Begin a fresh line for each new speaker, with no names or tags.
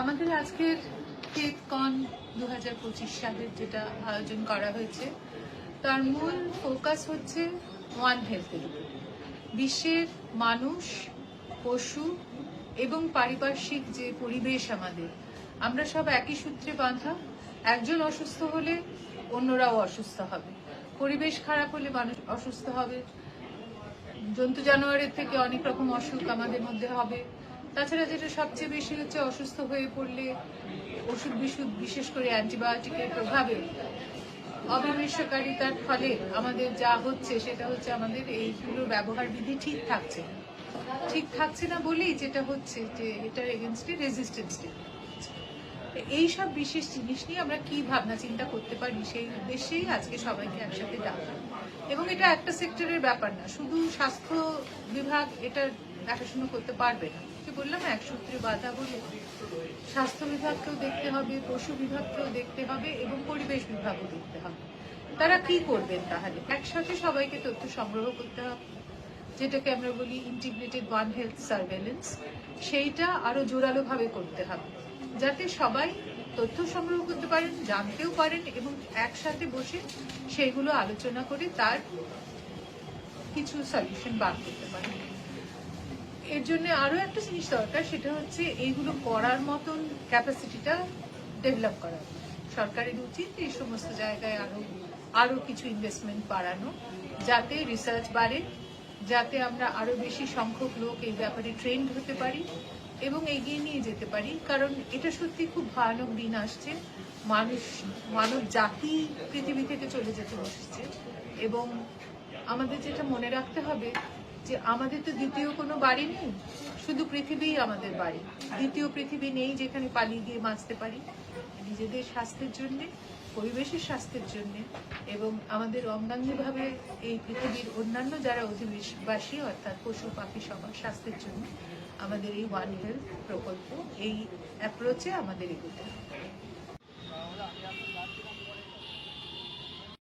আমাদের আজকের ফেথ কন দু হাজার পঁচিশ সালের যেটা আয়োজন করা হয়েছে, তার মূল ফোকাস হচ্ছে ওয়ান হেলথের বিশ্বের মানুষ, পশু এবং পারিপার্শ্বিক যে পরিবেশ আমাদের, আমরা সব একই সূত্রে বাঁধা। একজন অসুস্থ হলে অন্যরাও অসুস্থ হবে। পরিবেশ খারাপ হলে মানুষ অসুস্থ হবে। জন্তু জানোয়ারের থেকে অনেক রকম অসুখ আমাদের মধ্যে হবে। তাছাড়া যেটা সবচেয়ে বেশি হচ্ছে অসুস্থ হয়ে পড়লে ওষুধ বিশুদ্ধ বিশেষ করে অ্যান্টিবায়োটিকের প্রভাবে অবিমিষ্যকারিতার ফলে আমাদের যা হচ্ছে সেটা হচ্ছে আমাদের এইগুলোর ব্যবহার বিধি ঠিক থাকছে ঠিক থাকছে না বলেই যেটা হচ্ছে যে এটার এগেনস্টে রেজিস্ট্যান্স এই সব বিশেষ জিনিস নিয়ে আমরা কি ভাবনা চিন্তা করতে পারি সেই উদ্দেশ্যেই আজকে সবাইকে একসাথে ডাকা এবং এটা একটা সেক্টরের ব্যাপার না, শুধু স্বাস্থ্য বিভাগ এটা দেখাশুনো করতে পারবে না। যে বললাম এক সূত্রে বাধা বলে স্বাস্থ্য বিভাগকেও দেখতে হবে, পশু বিভাগকেও দেখতে হবে এবং পরিবেশ বিভাগও দেখতে হবে। তারা কি করবেন তাহলে? একসাথে সবাইকে তথ্য সংগ্রহ করতে হবে, যেটাকে আমরা বলি ইন্টিগ্রেটেড ওয়ান হেলথ সার্ভেলেন্স সেইটা আরও জোরালোভাবে করতে হবে, যাতে সবাই তথ্য সংগ্রহ করতে পারেন, জানতেও পারেন এবং একসাথে বসে সেইগুলো আলোচনা করে তার কিছু সলিউশন বার করতে পারেন। এর জন্য আরও একটা জিনিস দরকার, সেটা হচ্ছে এইগুলো করার মতন ক্যাপাসিটিটা ডেভেলপ করা। সরকারের উচিত এই সমস্ত জায়গায় আরও আরও কিছু ইনভেস্টমেন্ট বাড়ানো, যাতে রিসার্চ বাড়ে, যাতে আমরা আরও বেশি সংখ্যক লোক এই ব্যাপারে ট্রেন্ড হতে পারি এবং এগিয়ে নিয়ে যেতে পারি। কারণ এটা সত্যি খুব ভয়ানক দিন আসছে। মানুষ, মানব জাতি পৃথিবী থেকে চলে যেতে বসছে। এবং আমাদের যেটা মনে রাখতে হবে যে আমাদের তো দ্বিতীয় কোনো বাড়ি নেই, শুধু পৃথিবীই আমাদের বাড়ি। দ্বিতীয় পৃথিবী নেই যেখানে পালিয়ে গিয়ে বাঁচতে পারি। নিজেদের স্বাস্থ্যের জন্য, পরিবেশের স্বাস্থ্যের জন্য এবং আমাদের অঙ্গাঙ্গিভাবে এই পৃথিবীর অন্যান্য যারা অধিবাসী, অর্থাৎ পশু, পাখি সবার স্বাস্থ্যের জন্য আমাদের এই ওয়ান হেলথ প্রকল্প, এই অ্যাপ্রোচে আমাদের এগোতে হবে।